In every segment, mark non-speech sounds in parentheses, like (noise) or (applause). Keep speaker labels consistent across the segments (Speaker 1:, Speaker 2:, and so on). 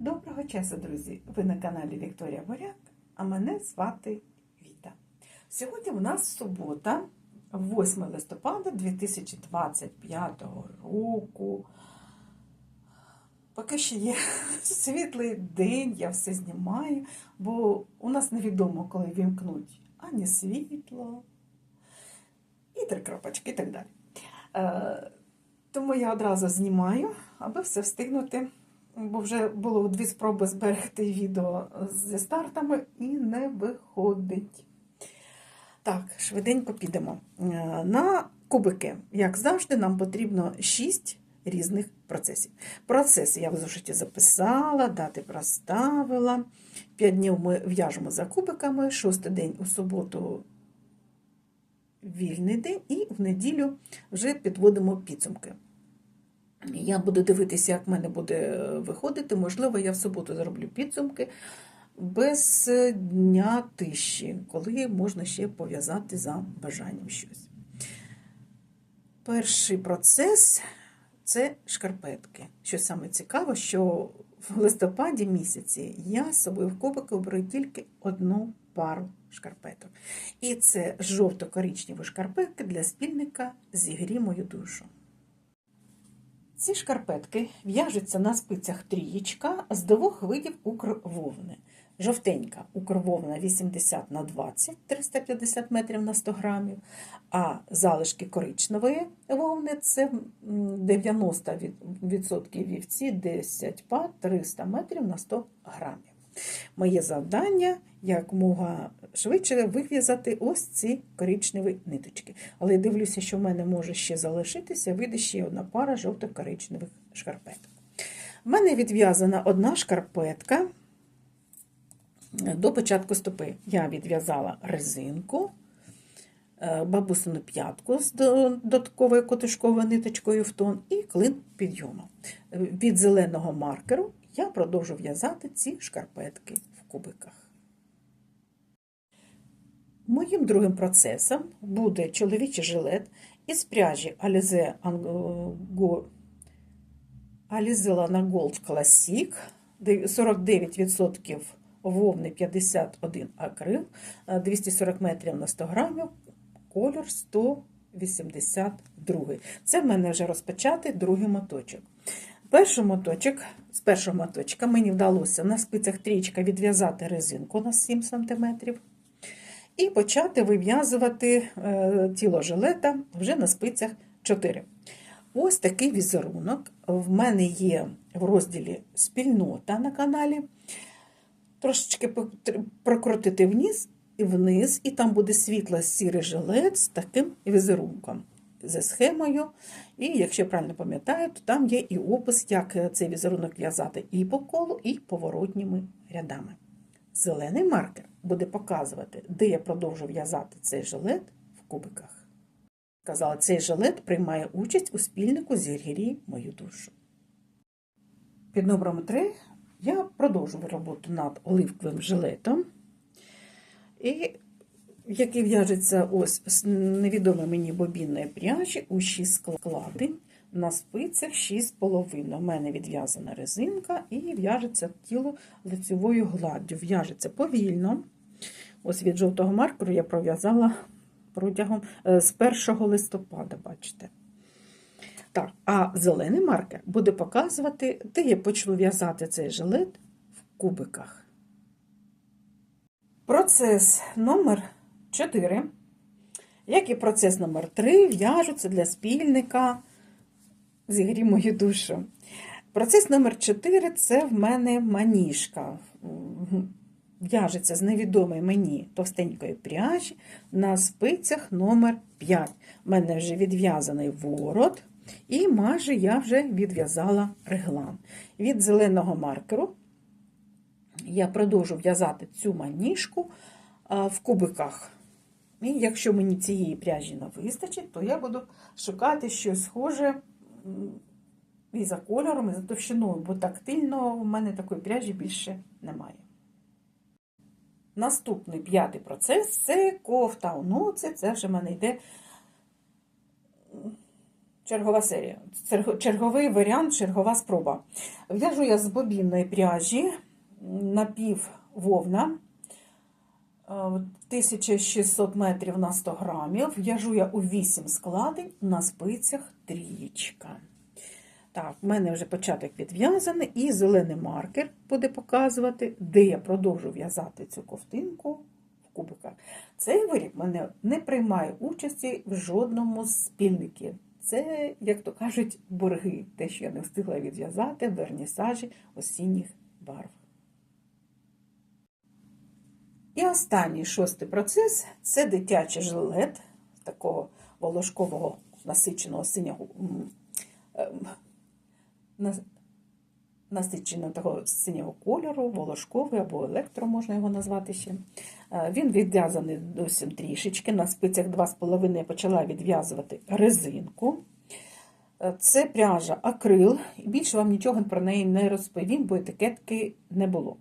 Speaker 1: Доброго часу, друзі! Ви на каналі Вікторія Боряк, а мене звати Віта. Сьогодні у нас субота, 8 листопада 2025 року. Поки ще є (laughs) світлий день, я все знімаю, бо у нас невідомо, коли вімкнуть ані світло, і три крапочки, і так далі. Е, тому я одразу знімаю, аби все встигнути бо вже було дві спроби зберегти відео зі стартами і не виходить. Так, швиденько підемо. Е, На кубики, як завжди, нам потрібно 6 різних процесів. Процеси я в зошиті записала, дати проставила. 5 днів ми в'яжемо за кубиками, шостий день у суботу вільний день, і в неділю вже підводимо підсумки. Я буду дивитися, як в мене буде виходити. Можливо, я в суботу зроблю підсумки без дня тиші, коли можна ще пов'язати за бажанням щось. Перший процес це шкарпетки. Що саме цікаво, що в листопаді місяці я з собою в кубики оберу тільки одну пару шкарпеток. І це жовто-коричневі шкарпетки для спільника «Зігрій мою душу. Ці шкарпетки в'яжуться на спицях трієчка з двох видів укрвовни. Жовтенька укрвовна 80 на 20 350 метрів на 100 грамів, а залишки коричневої вовни це 90% вівці 10 пар 300 метрів на 100 грамів. Моє завдання якомога швидше вив'язати ось ці коричневі ниточки. Але я дивлюся, що в мене може ще залишитися, вийде ще одна пара жовто-коричневих шкарпеток. У мене відв'язана одна шкарпетка до початку стопи. Я відв'язала резинку, бабусину п'ятку з додатковою котушковою ниточкою в тон і клин підйому. Від зеленого маркеру я продовжу в'язати ці шкарпетки в кубиках. Моїм другим процесом буде чоловічий жилет із пряжі Alize Lana Gold Classic 49% вовни 51 акрил, 240 метрів на 100 грамів, колір 182. Це в мене вже розпочатий другий моточок. Перший моточок, з першого моточка мені вдалося на спицях трічка відв'язати резинку на 7 см і почати вив'язувати тіло жилета вже на спицях 4. Ось такий візерунок. В мене є в розділі спільнота на каналі. Трошечки прокрутити вниз і вниз, і там буде світло-сірий жилет з таким візерунком за схемою. І, якщо правильно пам'ятаю, то там є і опис, як цей візерунок в'язати і по колу, і поворотніми рядами. Зелений маркер буде показувати, де я продовжу в'язати цей жилет в кубиках. Казала, цей жилет приймає участь у спільнику «Зігрій мою душу. Під номером 3 я продовжую роботу над оливковим жилетом. І який в'яжеться ось з невідомої мені бобінної пряжі у 6 складень на спицях 6,5. У мене відв'язана резинка і в'яжеться тіло лицевою гладдю. В'яжеться повільно. Ось від жовтого маркеру я пров'язала протягом з 1 листопада, бачите. Так, а зелений маркер буде показувати, де я почну в'язати цей жилет в кубиках. Процес номер 4, як і процес номер 3 в'яжуться для спільника зігрі мою душу. Процес номер 4 це в мене маніжка. В'яжеться з невідомої мені товстенької пряжі на спицях номер 5 У мене вже відв'язаний ворот, і майже я вже відв'язала реглан. Від зеленого маркеру я продовжу в'язати цю маніжку в кубиках. І якщо мені цієї пряжі не вистачить, то я буду шукати щось схоже і за кольором, і за товщиною, бо тактильно в мене такої пряжі більше немає. Наступний п'ятий процес це кофта у ноці, це вже в мене йде Чергова серія. Черговий варіант, чергова спроба. В'яжу я з бобінної пряжі напів вовна. Е, 1600 метрів на 100 грамів. В'яжу я у 8 складень на спицях трієчка. Так, в мене вже початок підв'язаний, і зелений маркер буде показувати, де я продовжу в'язати цю ковтинку в кубиках. Цей виріб мене не приймає участі в жодному з спільників. Це, як то кажуть, борги, те, що я не встигла відв'язати вернісажі осінніх барв. І останній шостий процес це дитячий жилет такого волошкового насиченого синього ем, насиченого такого синього кольору, волошковий або електро, можна його назвати ще. Е, Він відв'язаний зовсім трішечки. На спицях 2,5 я почала відв'язувати резинку. Е, Це пряжа акрил, більше вам нічого про неї не розповім, бо етикетки не було.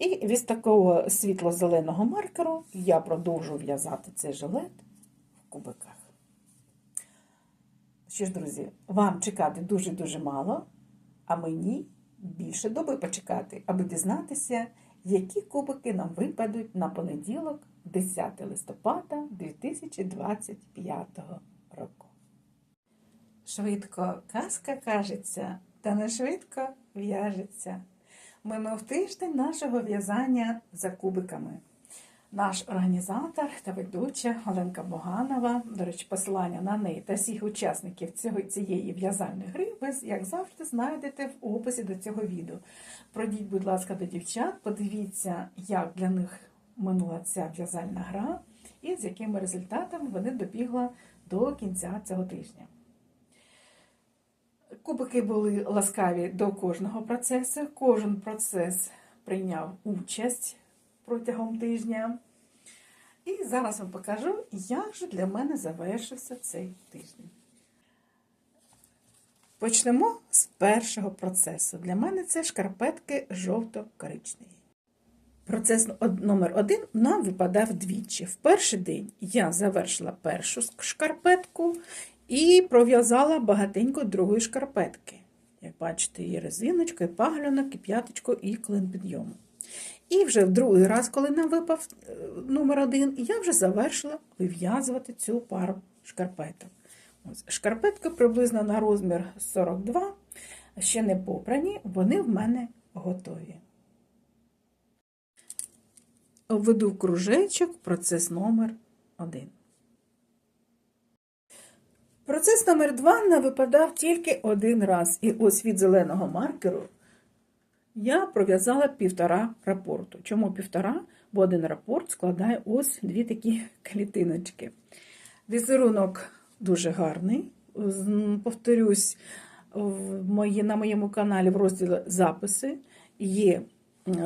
Speaker 1: І від такого світло-зеленого маркеру я продовжу в'язати цей жилет в кубиках. Що ж, друзі, вам чекати дуже-дуже мало, а мені більше доби почекати, аби дізнатися, які кубики нам випадуть на понеділок, 10 листопада 2025 року. Швидко казка кажеться, та не швидко в'яжеться. Минув тиждень нашого в'язання за кубиками. Наш організатор та ведуча Оленка Боганова, до речі, посилання на неї та всіх учасників цього, цієї в'язальної гри, ви, як завжди, знайдете в описі до цього відео. Пройдіть, будь ласка, до дівчат, подивіться, як для них минула ця в'язальна гра і з якими результатами вони добігли до кінця цього тижня. Кубики були ласкаві до кожного процесу. Кожен процес прийняв участь протягом тижня. І зараз вам покажу, як же для мене завершився цей тиждень. Почнемо з першого процесу. Для мене це шкарпетки жовто-коричневі. Процес номер один нам випадав двічі. В перший день я завершила першу шкарпетку і пров'язала багатенько другої шкарпетки. Як бачите, і резиночка, і паглянок, і п'яточку, і клин підйому. І вже в другий раз, коли нам випав е, номер один, я вже завершила вив'язувати цю пару шкарпеток. Ось, шкарпетки приблизно на розмір 42, ще не попрані, вони в мене готові. Введу кружечок процес номер 1. Процес номер 2 не випадав тільки один раз. І ось від зеленого маркеру я пров'язала півтора рапорту. Чому півтора? Бо один рапорт складає ось дві такі (laughs) клітиночки. Візерунок дуже гарний. Повторюсь, на моєму каналі в розділі записи є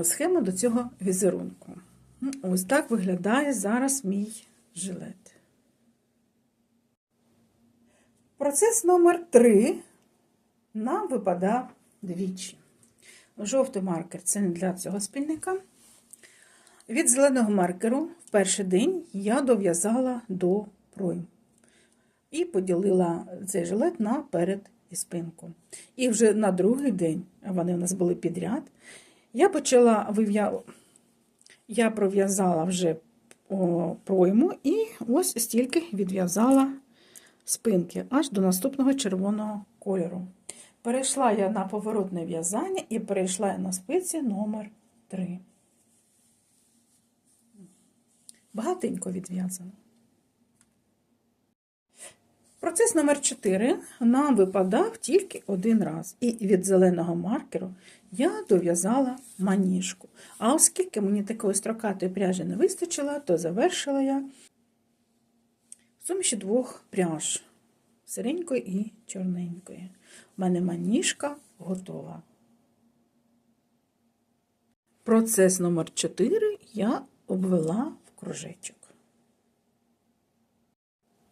Speaker 1: схема до цього візерунку. Ось так виглядає зараз мій жилет. Процес номер 3 нам випадав двічі. Жовтий маркер це не для цього спільника. Від зеленого маркеру в перший день я дов'язала до пройм і поділила цей жилет на перед і спинку. І вже на другий день, вони у нас були підряд, я почала вив'я... я пров'язала вже пройму і ось стільки відв'язала спинки аж до наступного червоного кольору. Перейшла я на поворотне в'язання і перейшла я на спиці номер 3. Багатенько відв'язано. Процес номер 4 нам випадав тільки один раз. І від зеленого маркеру я дов'язала маніжку. А оскільки мені такої строкатої пряжі не вистачило, то завершила я суміші двох пряж сиренької і чорненької. У мене маніжка готова. Процес номер 4 я обвела в кружечок.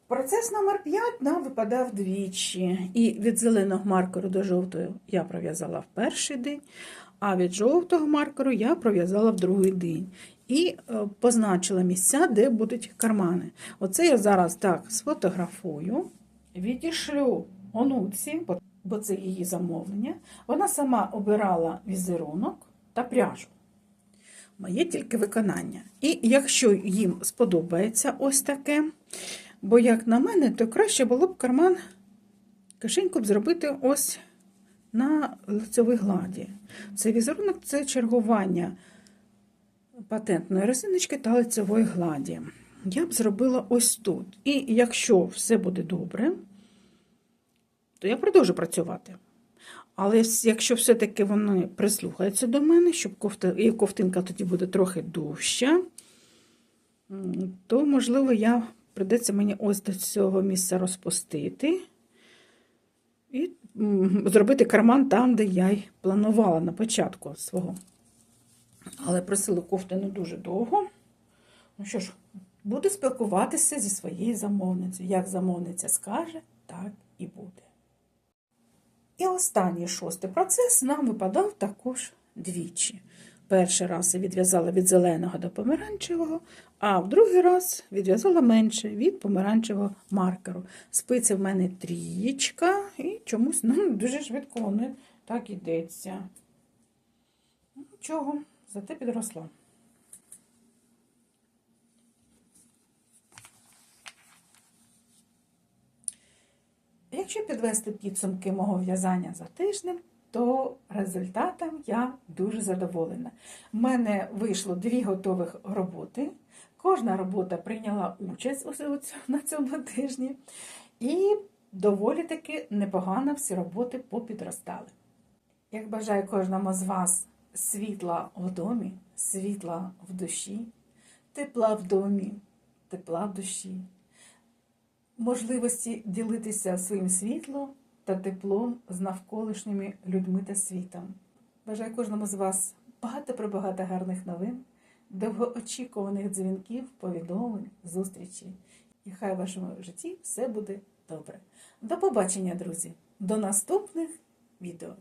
Speaker 1: Процес номер 5 нам випадав двічі. І від зеленого маркеру до жовтого я пров'язала в перший день, а від жовтого маркеру я пров'язала в другий день. І е, позначила місця, де будуть кармани. Оце я зараз так сфотографую, відішлю онуці, бо- це її замовлення. Вона сама обирала візерунок та пряжу. Моє тільки виконання. І якщо їм сподобається ось таке, бо, як на мене, то краще було б карман кишеньку б зробити ось на лицевій гладі. Цей візерунок це чергування патентної резиночки та лицевої гладі. Я б зробила ось тут. І якщо все буде добре, то я продовжу працювати. Але якщо все-таки вони прислухаються до мене, щоб кофта, і ковтинка тоді буде трохи довща, м, то, можливо, я придеться мені ось до цього місця розпустити і зробити карман там, де я й планувала на початку свого. Але просили кофти не дуже довго. Ну що ж, буду спілкуватися зі своєю замовницею. Як замовниця скаже, так і буде. І останній шостий процес нам випадав також двічі. Перший раз я відв'язала від зеленого до помаранчевого, а в другий раз відв'язала менше від помаранчевого маркеру. Спиця в мене трієчка, і чомусь ну, дуже швидко воно так ідеться. Нічого, зате підросла. Якщо підвести підсумки мого в'язання за тиждень, то результатом я дуже задоволена. У мене вийшло дві готових роботи. Кожна робота прийняла участь на цьому тижні. І доволі таки непогано всі роботи попідростали. Як бажаю кожному з вас світла в домі, світла в душі, тепла в домі, тепла в душі можливості ділитися своїм світлом та теплом з навколишніми людьми та світом. Бажаю кожному з вас багато прибагато гарних новин, довгоочікуваних дзвінків, повідомлень, зустрічей. І хай в вашому житті все буде добре. До побачення, друзі! До наступних відео!